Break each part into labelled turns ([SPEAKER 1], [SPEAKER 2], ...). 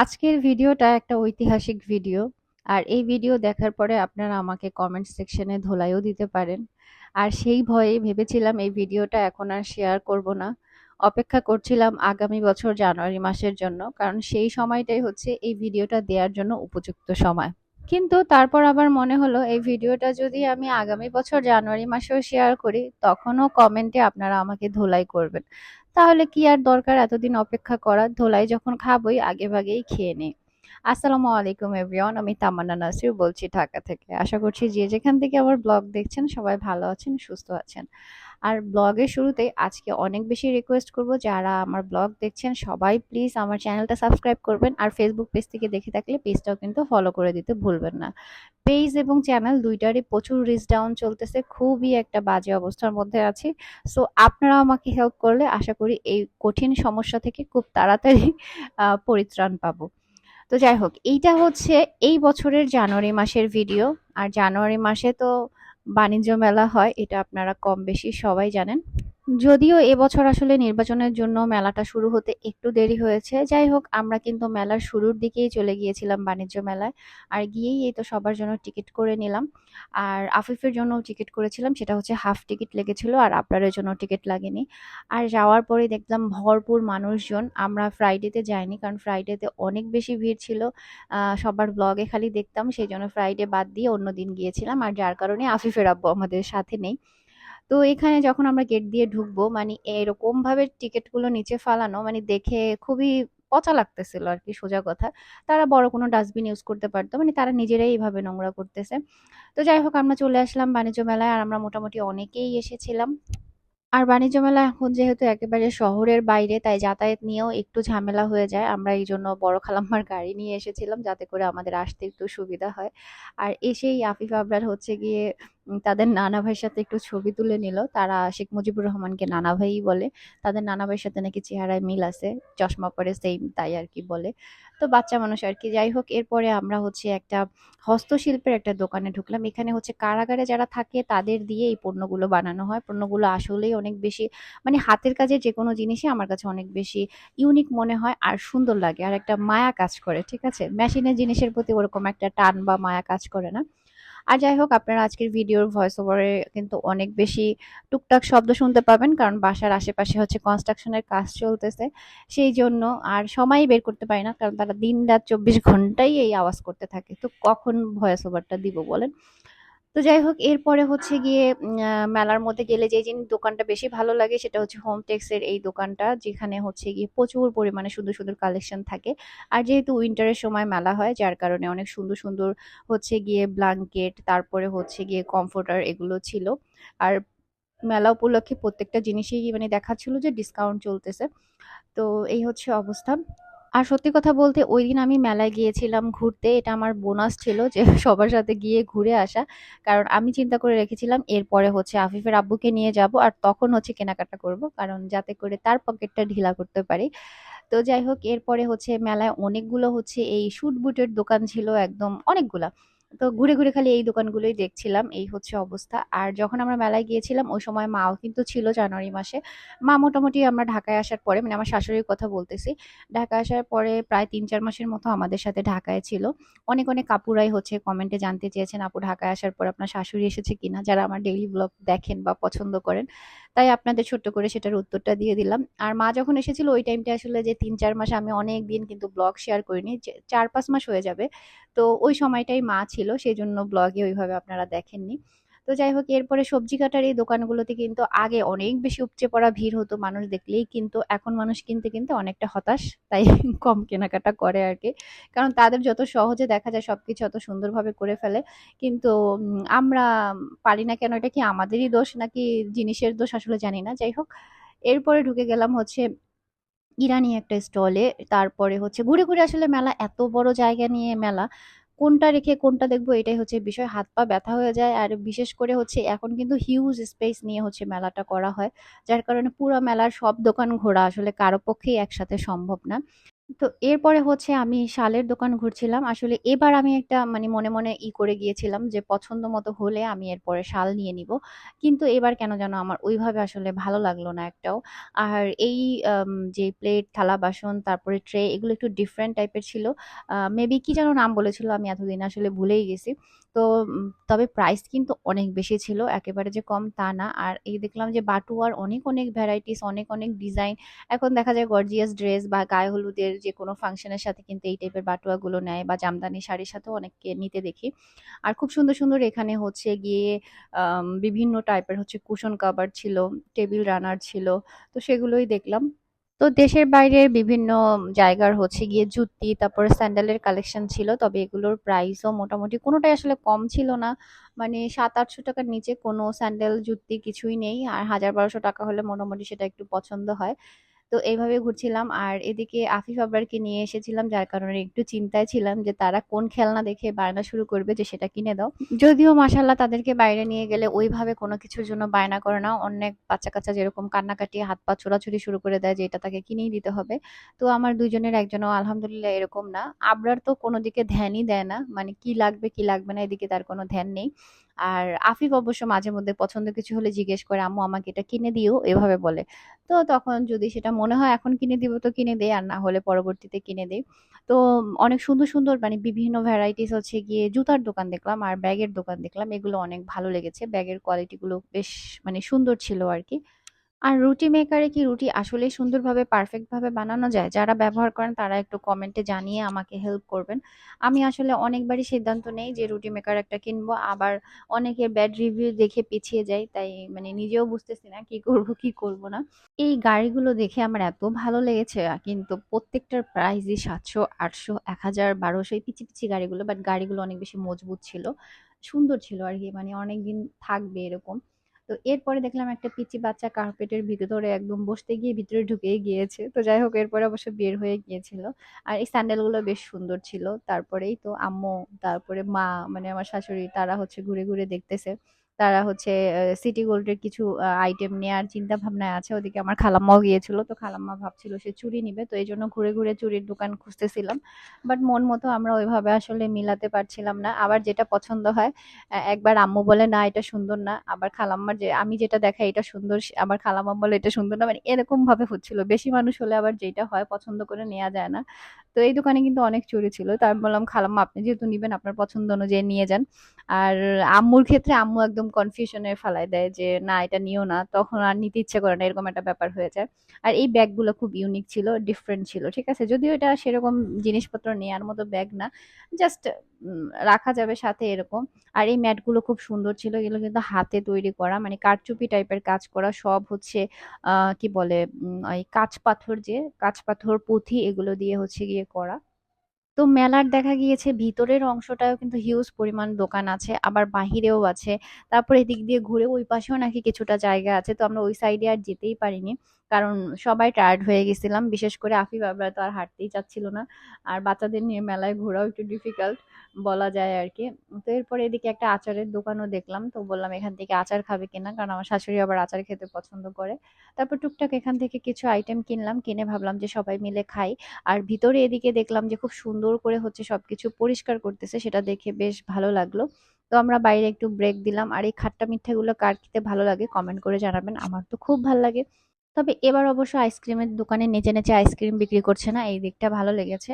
[SPEAKER 1] আজকের ভিডিওটা একটা ঐতিহাসিক ভিডিও। আর এই ভিডিও দেখার পরে আপনারা আমাকে কমেন্ট সেকশনে ধোলাইও দিতে পারেন। আর সেই ভয়ে ভেবেছিলাম এই ভিডিওটা এখন আর শেয়ার করব না। অপেক্ষা করছিলাম আগামী বছর জানুয়ারি মাসের জন্য। কারণ সেই সময়টাই হচ্ছে এই ভিডিওটা দেওয়ার জন্য উপযুক্ত সময়। কিন্তু তারপর আবার মনে হলো, এই ভিডিওটা যদি আমি আগামী বছর জানুয়ারি মাসেও শেয়ার করি, তখনও কমেন্টে আপনারা আমাকে ধোলাই করবেন। তাহলে কি আর দরকার এতদিন অপেক্ষা করার? ধোলাই যখন খাবই, আগে ভাগেই খেয়ে নিই। আসসালামু আলাইকুম এভরিওয়ান আমি তামান্না নাসির বলছি ঢাকা থেকে। আশা করছি যে যেখান থেকে আমার ব্লগ দেখছেন, সবাই ভালো আছেন, সুস্থ আছেন। আর ব্লগের শুরুতেই আজকে অনেক বেশি রিকোয়েস্ট করব যারা আমার ব্লগ দেখছেন, সবাই প্লিজ আমার চ্যানেলটা সাবস্ক্রাইব করবেন আর ফেসবুক পেজ থেকে দেখে থাকলে পেজটাও কিন্তু ফলো করে দিতে ভুলবেন না। পেজ এবং চ্যানেল দুইটারই প্রচুর রিচ ডাউন চলতেছে, খুবই একটা বাজে অবস্থার মধ্যে আছি। সো আপনারা আমাকে হেল্প করলে আশা করি এই কঠিন সমস্যা থেকে খুব তাড়াতাড়ি পরিত্রাণ পাবো। তো যাই হোক, এইটা হচ্ছে এই বছরের জানুয়ারি মাসের ভিডিও আর জানুয়ারি মাসে তো বাণিজ্য মেলা হয় এটা আপনারা কম বেশি সবাই জানেন। যদিও এবছর আসলে নির্বাচনের জন্য মেলাটা শুরু হতে একটু দেরি হয়েছে। যাই হোক, আমরা কিন্তু মেলার শুরুর দিকেই চলে গিয়েছিলাম বাণিজ্য মেলায়। আর গিয়েই এই তো সবার জন্য টিকিট করে নিলাম। আর আফিফের জন্য টিকিট করেছিলাম, সেটা হচ্ছে হাফ টিকিট লেগেছিল আর আপনারের জন্য টিকিট লাগেনি। আর যাওয়ার পরে দেখলাম ভরপুর মানুষজন। আমরা ফ্রাইডেতে যাইনি, কারণ ফ্রাইডেতে অনেক বেশি ভিড় ছিল। সবার ব্লগে খালি দেখতাম, সেই জন্য ফ্রাইডে বাদ দিয়ে অন্য দিন গিয়েছিলাম। আর যার কারণে আফিফের আব্বু আমাদের সাথে নেই। তো এখানে যখন আমরা গেট দিয়ে ঢুকবো মানে এরকম ভাবে টিকিটগুলো নিচে ফালানো মানে দেখে খুবই পচা লাগতেছিল আর কি সোজা কথা। তারা বড় কোনো ডাস্টবিন ইউজ করতে পারতো মানে তারা নিজেরাই এইভাবে নোংরা করতেছে। তো যাই হোক, আমরা চলে আসলাম বাণিজ্য মেলায় আর আমরা মোটামুটি অনেকেই এসেছিলাম। আর বাণিজ্য মেলা এখন যেহেতু একেবারে শহরের বাইরে, তাই যাতায়াত নিয়েও একটু ঝামেলা হয়ে যায়। আমরা এই জন্য বড় খালাম্মার গাড়ি নিয়ে এসেছিলাম যাতে করে আমাদের আসতে একটু সুবিধা হয়। আর এসেই আফিফ আবরার হচ্ছে গিয়ে তাদের নানা ভাইয়ের সাথে একটু ছবি তুলে নিল। তারা শেখ মুজিবুর রহমানকে নানা ভাইই বলে। তাদের নানা ভাইয়ের সাথে নাকি চেহারায় মিল আছে। চশমা পরে সেম তাই আর কি বলে। তো বাচ্চা মানুষ আর কি। যাই হোক এরপরে আমরা হচ্ছে একটা হস্তশিল্পের একটা দোকানে ঢুকলাম। এখানে হচ্ছে কারাগারে যারা থাকে, তাদের দিয়ে এই পণ্যগুলো বানানো হয়। পণ্যগুলো আসলেই অনেক বেশি মানে হাতের কাজে যে কোনো জিনিসই আমার কাছে অনেক বেশি ইউনিক মনে হয় আর সুন্দর লাগে। আর একটা মায়া কাজ করে, ঠিক আছে? মেশিনের জিনিসের প্রতি ওরকম একটা টান বা মায়া কাজ করে না। আর যাই হোক, আপনারা আজকের ভিডিওর ভয়েস ওভারে কিন্তু অনেক বেশি টুকটাক শব্দ শুনতে পাবেন, কারণ বাসার আশেপাশে হচ্ছে কনস্ট্রাকশনের কাজ চলতেছে। সেই জন্য আর সময় বের করতে পারি না, কারণ তারা দিন রাত চব্বিশ ঘন্টাই এই আওয়াজ করতে থাকে। তো কখন ভয়েস ওভারটা দিব বলেন? তো যাই হোক, এরপরে হচ্ছে গিয়ে মেলার মধ্যে গেলে যে জিনিস দোকানটা বেশি ভালো লাগে সেটা হচ্ছে হোম টেক্সের এই দোকানটা, যেখানে হচ্ছে গিয়ে প্রচুর পরিমাণে সুন্দর সুন্দর কালেকশন থাকে। আর যেহেতু উইন্টারের সময় মেলা হয়, যার কারণে অনেক সুন্দর সুন্দর হচ্ছে গিয়ে ব্ল্যাঙ্কেট তারপরে হচ্ছে গিয়ে কমফোর্টার এগুলো ছিল। আর মেলা উপলক্ষে প্রত্যেকটা জিনিসই মানে দেখাচ্ছিল যে ডিসকাউন্ট চলতেছে। তো এই হচ্ছে অবস্থা। আর সত্যি কথা বলতে ওই দিন আমি মেলায় গিয়েছিলাম ঘুরতে, এটা আমার বোনাস ছিল যে সবার সাথে গিয়ে ঘুরে আসা। কারণ আমি চিন্তা করে রেখেছিলাম এরপরে হচ্ছে আফিফের আব্বুকে নিয়ে যাব আর তখন হচ্ছে কেনাকাটা করব, কারণ যাতে করে তার পকেটটা ঢিলা করতে পারি। তো যাই হোক, এরপরে হচ্ছে মেলায় অনেকগুলো হচ্ছে এই শুট বুটের দোকান ছিল একদম অনেকগুলা। তো ঘুরে ঘুরে খালি এই দোকানগুলোই দেখছিলাম, এই হচ্ছে অবস্থা। আর যখন আমরা মেলায় গিয়েছিলাম, ওই সময় মাও কিন্তু ছিল জানুয়ারি মাসে। মা মোটামুটি আমরা ঢাকায় আসার পরে মানে আমার শাশুড়ির কথা বলতেছি, ঢাকায় আসার পরে প্রায় তিন চার মাসের মতো আমাদের সাথে ঢাকায় ছিল। অনেক অনেক কাপুরাই হচ্ছে কমেন্টে জানতে চেয়েছেন, আপু, ঢাকায় আসার পর আপনার শাশুড়ি এসেছে কিনা? যারা আমার ডেইলি ব্লগ দেখেন বা পছন্দ করেন। তাই আপনাদের ছোট্ট করে সেটার উত্তরটা দিয়ে দিলাম। আর মা যখন এসেছিল ওই টাইমটা আসলে যে তিন চার মাস আমি অনেক দিন কিন্তু ব্লগ শেয়ার করিনি চার পাঁচ মাস হয়ে যাবে। তো ওই সময়টাই মা ছিল সেই জন্য ব্লগে ওইভাবে আপনারা দেখেননি। তো যাই হোক, এরপরে সবজি কাটার এই দোকানগুলোতে কিন্তু আগে অনেক বেশি উপচে পড়া ভিড় হতো মানুষ দেখলেই, কিন্তু এখন মানুষ কিনতে কিনতে অনেকটা হতাশ, তাই কম কেনাকাটা করে আর কি। কারণ তাদের যত সহজে দেখা যায়, সবকিছু অত সুন্দরভাবে করে ফেলে। কিন্তু আমরা পারি না কেন, এটা কি আমাদেরই দোষ নাকি জিনিসের দোষ আসলে জানি না। যাই হোক, এরপরে ঢুকে গেলাম হচ্ছে ইরানি একটা স্টলে। তারপরে হচ্ছে ঘুরে ঘুরে আসলে মেলা, এত বড় জায়গা নিয়ে মেলা। কোনটা রেখে কোনটা দেখব, এটাই হচ্ছে বিষয়। হাত পা ব্যথা হয়ে যায় আর বিশেষ করে হচ্ছে এখন কিন্তু হিউজ স্পেস নিয়ে হচ্ছে মেলাটা করা হয়, যার কারণে পুরো মেলার সব দোকান ঘোরা আসলে কারও পক্ষেই একসাথে সম্ভব না। তো এরপরে হচ্ছে আমি শালের দোকান ঘুরছিলাম। আসলে এবার আমি একটা মানে মনে, মনে ই করে গিয়েছিলাম যে পছন্দ মতো হলে আমি এরপরে শাল নিয়ে নিবো। কিন্তু এবার কেন যেন আমার ওইভাবে আসলে ভালো লাগল না একটাও। আর এই যে প্লেট, থালা-বাসন তারপরে ট্রে এগুলো একটু ডিফারেন্ট টাইপের ছিল। মেবি কি যেন নাম বলেছিল আমি এতদিন আসলে ভুলেই গেছি। তো তবে প্রাইস কিন্তু অনেক বেশি ছিল। একেবারে যে কম তা না। আর এই দেখলাম যে বাটুয়ার অনেক, অনেক ভ্যারাইটিস অনেক, অনেক ডিজাইন এখন দেখা যায় গর্জিয়াস ড্রেস বা গায়ে হলুদের যে কোনো ফাংশনের সাথে কিন্তু এই টাইপের বাটুয়াগুলো নেয় বা জামদানি শাড়ির সাথেও অনেককে নিতে দেখি। আর খুব সুন্দর, সুন্দর এখানে হচ্ছে গিয়ে বিভিন্ন টাইপের হচ্ছে কুশন কাভার ছিল, টেবিল রানার ছিল। তো সেগুলোই দেখলাম। তো দেশের বাইরের বিভিন্ন জায়গার হচ্ছে গিয়ে জুতি, তারপরে স্যান্ডেলের কালেকশন ছিল। তবে এগুলোর প্রাইসও মোটামুটি কোনোটাই আসলে কম ছিল না। মানে সাত আটশো টাকার নিচে কোনো স্যান্ডেল, জুতি কিছুই নেই। আর হাজার বারোশো টাকা হলে মোটামুটি সেটা একটু পছন্দ হয়। তো এইভাবে ঘুরছিলাম। আর এদিকে আফিফ আবরারকে নিয়ে এসেছিলাম, যার কারণে একটু চিন্তায় ছিলাম যে তারা কোন খেলনা দেখে বায়না শুরু করবে যে সেটা কিনে দাও। যদিও মাশাল্লাহ তাদেরকে বাইরে নিয়ে গেলে ওইভাবে কোনো কিছুর জন্য বায়না করে না। অনেক বাচ্চা কাচ্চা যেরকম কান্নাকাটি হাত পা ছোড়াছুড়ি শুরু করে দেয় যে এটা তাকে কিনেই দিতে হবে। তো আমার দুইজনের একজনও আলহামদুলিল্লাহ এরকম না। আবরার তো কোনো দিকে ধ্যানই দেয় না। মানে কি লাগবে কি লাগবে না, এদিকে তার কোনো ধ্যান নেই। আর আফিফ অবশ্য মাঝে মধ্যে পছন্দ কিছু হলে জিজ্ঞেস করে, আম্মু, আমাকে এটা কিনে দিও? এভাবে বলে। তো তখন যদি সেটা মনে হয়, এখন কিনে দিব তো কিনে দেয় আর না হলে পরবর্তীতে কিনে দেয় তো অনেক সুন্দর সুন্দর মানে বিভিন্ন ভ্যারাইটিস হচ্ছে গিয়ে জুতার দোকান দেখলাম আর ব্যাগের দোকান দেখলাম। এগুলো অনেক ভালো লেগেছে। ব্যাগের কোয়ালিটিগুলো বেশ মানে সুন্দর ছিল আর কি। আর রুটি মেকারে কি রুটি আসলেই সুন্দরভাবে পারফেক্ট ভাবে বানানো যায়? যারা ব্যবহার করেন তারা একটু কমেন্টে জানিয়ে আমাকে হেল্প করবেন। আমি আসলে অনেকবারই সিদ্ধান্ত নেই যে রুটি মেকার একটা কিনবো। আবার অনেকের ব্যাড রিভিউ দেখে পিছিয়ে যাই। তাই মানে নিজেও বুঝতেছি না কি করব কি করব না। এই গাড়িগুলো দেখে আমার এত ভালো লেগেছে কিন্তু প্রত্যেকটার প্রাইসই ৭০০, ৮০০, ১০০০, ১২০০ এই পিচ্চি, পিচ্চি গাড়িগুলো। বাট গাড়িগুলো অনেক বেশি মজবুত ছিল। সুন্দর ছিল আর কি মানে অনেকদিন থাকবে এরকম। তো এরপরে দেখলাম একটা পিচি বাচ্চা কার্পেটের ভিতরে একদম বসতে গিয়ে ভিতরে ঢুকেই গিয়েছে। তো যাই হোক এরপরে অবশ্য বের হয়ে গিয়েছিল। আর এই স্যান্ডেলগুলো বেশ সুন্দর ছিল। তারপরেই তো আম্মু, তারপরে মা মানে আমার শাশুড়ি তারা হচ্ছে ঘুরে, ঘুরে দেখতেছে। তারা হচ্ছে সিটি গোল্ডের কিছু আইটেম নেওয়ার চিন্তা ভাবনায় আছে। ওদিকে আমার খালাম্মাও গিয়েছিল। তো খালাম্মা ভাবছিল সে চুড়ি নিবে। তো এই জন্য ঘুরে, ঘুরে চুড়ির দোকান খুঁজতেছিলাম। বাট মন মতো আমরা ওইভাবে আসলে মিলাতে পারছিলাম না। আবার যেটা পছন্দ হয় একবার আম্মু বলে, "না এটা সুন্দর না।" আবার খালাম্মার যে আমি যেটা দেখাই এটা সুন্দর, আবার খালাম্মা বলে এটা সুন্দর না। মানে এরকমভাবে হচ্ছিল। বেশি মানুষ হলে আবার যেটা হয় পছন্দ করে নেওয়া যায় না। তো এই দোকানে কিন্তু অনেক চুরি ছিল। তো আমি বললাম, "খালাম্মা আপনি যেহেতু নিবেন আপনার পছন্দ অনুযায়ী নিয়ে যান।" আর আম্মুর ক্ষেত্রে আম্মু একদম কনফিউশন এ ফালায় দেয় যে, "না এটা নিও না।" তখন আর নিতে ইচ্ছে করে না। এরকম একটা ব্যাপার হয়ে যায়। আর এই ব্যাগগুলো খুব ইউনিক ছিল, ডিফারেন্ট ছিল। ঠিক আছে? যদিও এটা সেরকম জিনিসপত্র নেওয়ার মতো ব্যাগ না। জাস্ট রাখা যাবে সাথে এরকম। আর এই ম্যাটগুলো খুব সুন্দর ছিল। এগুলো কিন্তু হাতে তৈরি করা মানে কারচুপি টাইপের কাজ করা। সব হচ্ছে কি বলে ওই কাঁচ পাথর যে, কাঁচ পাথর, পুঁথি এগুলো দিয়ে হচ্ছে গিয়ে করা। তো মেলার দেখা গিয়েছে, ভিতরের অংশটাও কিন্তু হিউজ পরিমাণ দোকান আছে। আবার বাহিরেও আছে। তারপর এদিক দিয়ে ঘুরে ওই পাশেও নাকি কিছুটা জায়গা আছে। তো আমরা ওই সাইডে আর যেতেই পারিনি। কারণ সবাই টায়ার্ড হয়ে গেছিলাম। বিশেষ করে আফিফ আবরার তো আর হাঁটতেই চাচ্ছিল না। আর বাচ্চাদের নিয়ে মেলায় ঘোরাও একটু ডিফিকাল্ট বলা যায় আর কি তো এরপরে এদিকে একটা আচারের দোকানও দেখলাম। তো বললাম, এখান থেকে আচার খাবে কিনা? কারণ আমার শাশুড়ি আবার আচার খেতে পছন্দ করে। তারপর টুকটাক এখান থেকে কিছু আইটেম কিনলাম। কিনে ভাবলাম যে সবাই মিলে খাই। আর ভিতরে এদিকে দেখলাম যে খুব সুন্দর করে হচ্ছে সবকিছু পরিষ্কার করতেছে সেটা দেখে বেশ ভালো লাগল। তো আমরা বাইরে একটু ব্রেক দিলাম। আর এই খাট্টা মিঠাগুলো কার খেতে ভালো লাগে কমেন্ট করে জানাবেন। আমার তো খুব ভালো লাগে। তবে এবার অবশ্য আইসক্রিমের দোকানে নেচে, নেচে আইসক্রিম বিক্রি করছে না। এই দিকটা ভালো লেগেছে।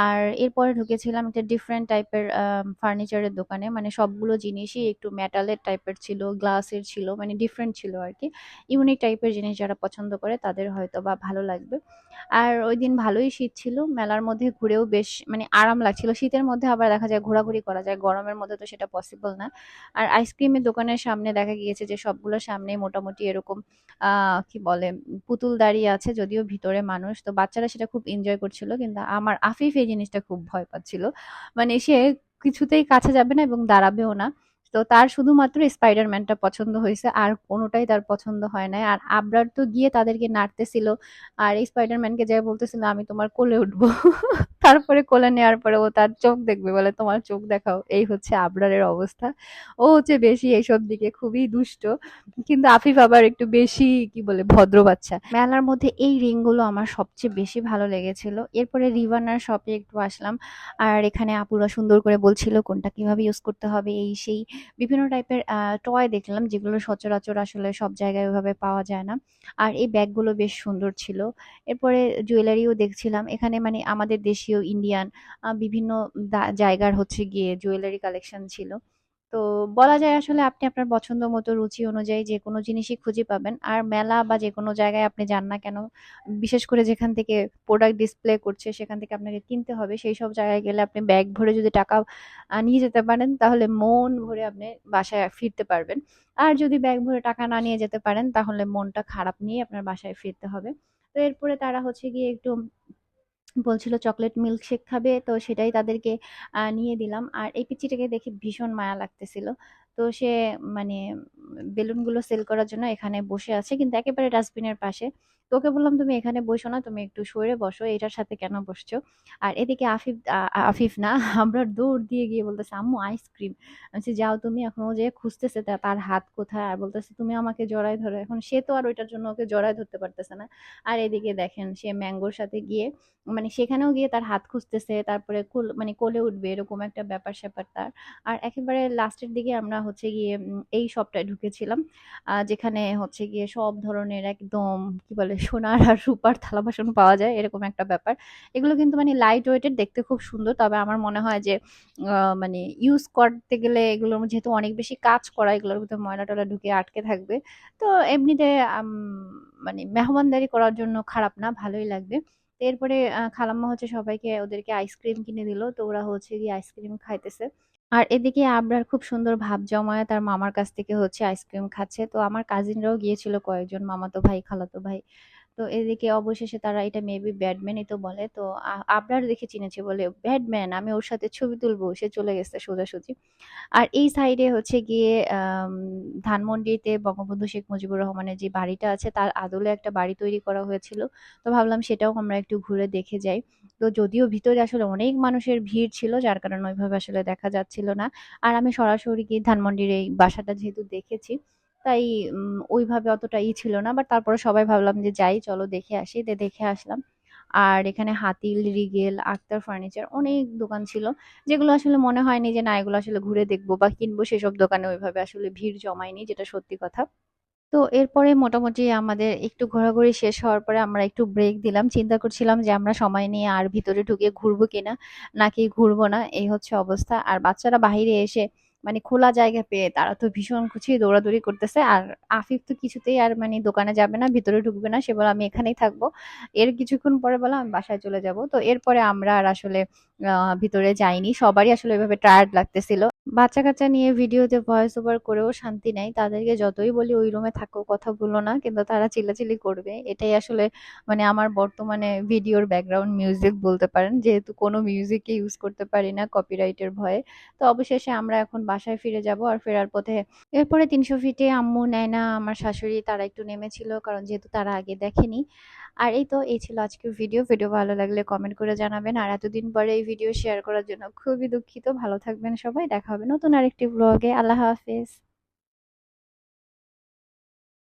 [SPEAKER 1] আর এরপরে ঢুকেছিলাম একটা ডিফারেন্ট টাইপের ফার্নিচারের দোকানে। মানে সবগুলো জিনিসই একটু মেটালের টাইপের ছিল, গ্লাসের ছিল মানে ডিফারেন্ট ছিল আর কি ইউনিক টাইপের জিনিস যারা পছন্দ করে তাদের হয়তো বা ভালো লাগবে। আর ওই দিন ভালোই শীত ছিল। মেলার মধ্যে ঘুরেও বেশ মানে আরাম লাগছিল। শীতের মধ্যে আবার দেখা যায় ঘোরাঘুরি করা যায়। গরমের মধ্যে তো সেটা পসিবল না। আর আইসক্রিমের দোকানের সামনে দেখা গিয়েছে যে সবগুলোর সামনে মোটামুটি এরকম কি বলে পুতুল দাঁড়িয়ে আছে যদিও ভিতরে মানুষ। তো বাচ্চারা সেটা খুব এনজয় করছিল। কিন্তু আমার আফিফ এই জিনিসটা খুব ভয় পাচ্ছিল। মানে সে কিছুতেই কাছে যাবে না এবং দাঁড়াবেও না। তো তার শুধুমাত্র স্পাইডার-ম্যানটা পছন্দ হয়েছে আর কোনোটাই তার পছন্দ হয় না আর আবরার তো গিয়ে তাদেরকে নাড়তেছিল। আর এই স্পাইডারম্যানকে যাই বলতেছিল, "আমি তোমার কোলে উঠবো।" তারপরে কোলে নেওয়ার পরে ও তার চোখ দেখবে, বলে তোমার চোখ দেখাও, এই হচ্ছে আবরারের অবস্থা। ও হচ্ছে বেশি এইসব দিকে খুবই দুষ্ট, কিন্তু আফিফ আবার একটু বেশি, কি বলে, ভদ্র বাচ্চা। মেলার মধ্যে এই রিংগুলো আমার সবচেয়ে বেশি ভালো লেগেছিল। এরপরে রিভানার শপে একটু আসলাম, আর এখানে আপুরা সুন্দর করে বলছিল কোনটা কীভাবে ইউজ করতে হবে, এই সেই বিভিন্ন টাইপের টয় দেখলাম, যেগুলো সচরাচর আসলে সব জায়গায় ওইভাবে পাওয়া যায় না। আর এই ব্যাগগুলো বেশ সুন্দর ছিল। এরপরে জুয়েলারিও দেখছিলাম, এখানে মানে আমাদের দেশীয় ইন্ডিয়ান বিভিন্ন জায়গার হচ্ছে গিয়ে জুয়েলারি কালেকশন ছিল। তো বলা যায় আসলে আপনি আপনার পছন্দ মতো রুচি অনুযায়ী যে কোনো জিনিসই খুঁজে পাবেন। আর মেলা বা যে কোনো জায়গায় আপনি যান না কেন, বিশেষ করে যেখান থেকে প্রোডাক্ট ডিসপ্লে করছে সেখান থেকে আপনাকে কিনতে হবে। সেই সব জায়গায় গেলে আপনি ব্যাগ ভরে যদি টাকা নিয়ে যেতে পারেন, তাহলে মন ভরে আপনি বাসায় ফিরতে পারবেন। আর যদি ব্যাগ ভরে টাকা না নিয়ে যেতে পারেন, তাহলে মনটা খারাপ নিয়ে আপনার বাসায় ফিরতে হবে। তো এরপরে তারা হচ্ছে গিয়ে একটু বলছিল চকলেট মিল্কশেক খাবে, তো সেটাই তাদেরকে নিয়ে দিলাম। আর এই পিচ্চিটাকে দেখে ভীষণ মায়া লাগতেছিল। তো সে মানে বেলুনগুলো সেল করার জন্য এখানে বসে আছে, কিন্তু একেবারে ডাস্টবিনের পাশে। তো ওকে বললাম, তুমি এখানে বসো না, তুমি একটু সরে বসো, এটার সাথে কেন বসছো? আর এদিকে আফিফ আফিফ না, আমরা দৌড় দিয়ে গিয়ে বলতেছে, আম্মু আইসক্রিম আমি যাও তুমি, এখন ও যে খুঁজতেছে তার হাত কোথায়? আর বলতেছে, তুমি আমাকে জড়াই ধরো, এখন সে তো আর ওইটার জন্য ওকে জড়াই ধরতে পারতেছে না। আর এদিকে দেখেন, সে ম্যাঙ্গোর সাথে গিয়ে মানে সেখানেও গিয়ে তার হাত খুঁজতেছে, তারপরে কোল মানে কোলে উঠবে, এরকম একটা ব্যাপার স্যাপার তার। আর একেবারে লাস্টের দিকে আমরা হচ্ছে গিয়ে এই শপটায় ঢুকেছিলাম যেখানে হচ্ছে গিয়ে সব ধরনের একদম, কি বলে সোনার আর রূপার থালা বাসন পাওয়া যায়, এরকম একটা ব্যাপার। এগুলো কিন্তু মানে লাইট ওয়েটের দেখতে খুব সুন্দর, তবে আমার মনে হয় যে মানে ইউজ করতে গেলে এগুলোর যেহেতু অনেক বেশি কাজ করা, এগুলোর ভিতরে ময়লা টলা ঢুকে আটকে থাকবে। তো এমনিতে মানে মেহমানদারি করার জন্য খারাপ না, ভালোই লাগবে। এরপরে খালাম্মা হচ্ছে সবাইকে ওদেরকে আইসক্রিম কিনে দিল, তো ওরা হচ্ছে গিয়ে আইসক্রিম খাইতেছে। আর এদিকে আবরার খুব সুন্দর ভাব জমায় তার মামার কাছ থেকে হচ্ছে আইসক্রিম খাচ্ছে। তো আমার কাজিনরাও গিয়েছিল কয়েকজন, মামাতো ভাই, খালাতো ভাই। তো এদিকে অবশেষে তারা এটা মেবি ব্যাডম্যানই তো বলে। তো আবরার দেখে চিনেছে বলে ব্যাডম্যান আমি ওর সাথে ছবি তুলবো, সে চলে গেছে সোজাসুজি। আর এই সাইডে হচ্ছে গিয়ে ধানমন্ডিতে বঙ্গবন্ধু শেখ মুজিবুর রহমানের যে বাড়িটা আছে, তার আদলে একটা বাড়ি তৈরি করা হয়েছিল। তো ভাবলাম সেটাও আমরা একটু ঘুরে দেখে যাই। তো যদিও ভিতরে আসলে অনেক মানুষের ভিড় ছিল, যার কারণে ওইভাবে আসলে দেখা যাচ্ছিল না। আর আমি সরাসরি গিয়ে ধানমন্ডির এই বাসাটা যেহেতু দেখেছি তাই ওইভাবে অতটা ই ছিল না, বাট তারপরে সবাই ভাবলাম যে যাই, চলো দেখে আসি, দে, দেখে আসলাম। আর এখানে হাতিল রিগেল, আক্তার ফার্নিচার অনেক দোকান ছিল, যেগুলো আসলে মনে হয়নি যে না, এগুলো আসলে ঘুরে দেখব বা কিনবো, সেসব দোকানে ওইভাবে আসলে ভিড় জমায়নি, যেটা সত্যি কথা। তো এরপরে মোটামুটি আমাদের একটু ঘোরাঘুরি শেষ হওয়ার পরে আমরা একটু ব্রেক দিলাম, চিন্তা করছিলাম যে আমরা সময় নিয়ে আর ভিতরে ঢুকে ঘুরবো কিনা, নাকি ঘুরবো না, এই হচ্ছে অবস্থা। আর বাচ্চারা বাহিরে এসে মানে খোলা জায়গা পেয়ে তারা তো ভীষণ খুশি দৌড়াদৌড়ি করতেছে। আর আফিফ তো কিছুতেই আর মানে দোকানে যাবে না, ভিতরে ঢুকবে না, সে বলে আমি এখানেই থাকব। এর কিছুক্ষণ পরে বলো আমি বাসায় চলে যাব। তো এরপরে আমরা আর আসলে ভিতরে যাইনি। সবারই আসলে এভাবে টায়ার্ড লাগতেছিল। বাচ্চা কাচ্চা নিয়ে ভিডিওতে ভয়েস ওভার করেও শান্তি নাই। তাদেরকে যতই বলি ওই রুমে থাকো, কথা বলো না, কিন্তু তারা চিল্লাচিল্লি করবে। এটাই আসলে মানে আমার বর্তমানে ভিডিওর ব্যাকগ্রাউন্ড মিউজিক বলতে পারেন। যেহেতু কোনো মিউজিকই ইউজ করতে পারি না কপিরাইটের ভয়ে। তো অবশেষে আমরা এখন বাসায় ফিরে যাব আর ফেরার পথে এরপরে তিনশো ফিটে আম্মু নেয় না আমার শাশুড়ি তারা একটু নেমেছিল, কারণ যেহেতু তারা আগে দেখেনি। আর এই তো, এই ছিল আজকের ভিডিও ভিডিও ভালো লাগলে কমেন্ট করে জানাবেন। আর এতদিন পরে এই ভিডিও শেয়ার করার জন্য খুবই দুঃখিত। ভালো থাকবেন সবাই। দেখা হবে। নতুন আরেকটি ব্লগে আল্লাহ হাফেজ।